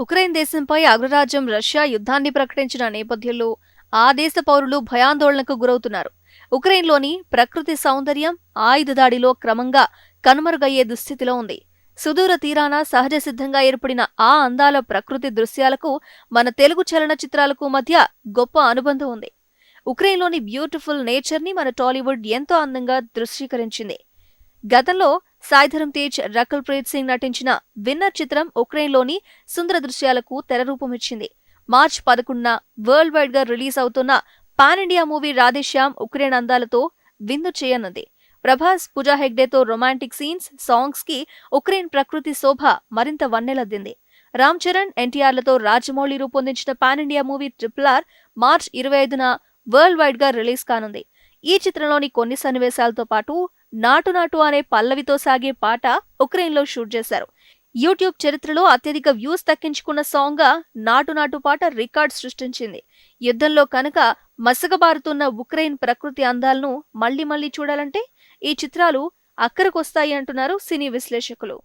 Ukraine దేశంపై అగ్రరాజ్యం Russia యుద్ధాన్ని ప్రకటించిన నేపథ్యంలో ఆ దేశ పౌరులు భయాందోళనకు గురవుతున్నారు. ఉక్రెయిన్లోని ప్రకృతి సౌందర్యం ఆయుధ దాడిలో క్రమంగా కనుమరుగయ్యే దుస్థితిలో ఉంది. సుదూర తీరాన సహజ సిద్ధంగా ఏర్పడిన ఆ అందాల ప్రకృతి దృశ్యాలకు మన తెలుగు చలనచిత్రాలకు మధ్య గొప్ప అనుబంధం ఉంది. ఉక్రెయిన్లోని బ్యూటిఫుల్ నేచర్ని మన టాలీవుడ్ ఎంతో అందంగా దృశ్యీకరించింది. గతంలో సాయిధరం తేజ్ రకుల్ ప్రీత్ సింగ్ నటించిన విన్నర్ చిత్రం ఉక్రెయిన్లోని సుందర దృశ్యాలకు తెరరూపమిచ్చింది మార్చ్ పదకొండున వరల్డ్ వైడ్గా రిలీజ్ అవుతున్న pan India movie Radhe Shyam Ukraine అందాలతో విందు చేయనుంది. ప్రభాస్ పూజా హెగ్డేతో రొమాంటిక్ సీన్స్ సాంగ్స్కి ఉక్రెయిన్ ప్రకృతి శోభ మరింత వన్నెలద్దింది. రామ్ చరణ్ ఎన్టీఆర్లతో రాజమౌళి రూపొందించిన pan India movie triple R March ఇరవై ఐదున వరల్డ్ వైడ్గా రిలీజ్ కానుంది. ఈ చిత్రంలోని కొన్ని సన్నివేశాలతో పాటు నాటు నాటు అనే పల్లవితో సాగే పాట ఉక్రెయిన్లో షూట్ చేశారు. యూట్యూబ్ చరిత్రలో అత్యధిక వ్యూస్ దక్కించుకున్న సాంగ్గా నాటు నాటు పాట రికార్డ్ సృష్టించింది. యుద్ధంలో కనుక మసగబారుతున్న ఉక్రెయిన్ ప్రకృతి అందాలను మళ్ళీ మళ్ళీ చూడాలంటే ఈ చిత్రాలు అక్కరకొస్తాయి అంటున్నారు సినీ విశ్లేషకులు.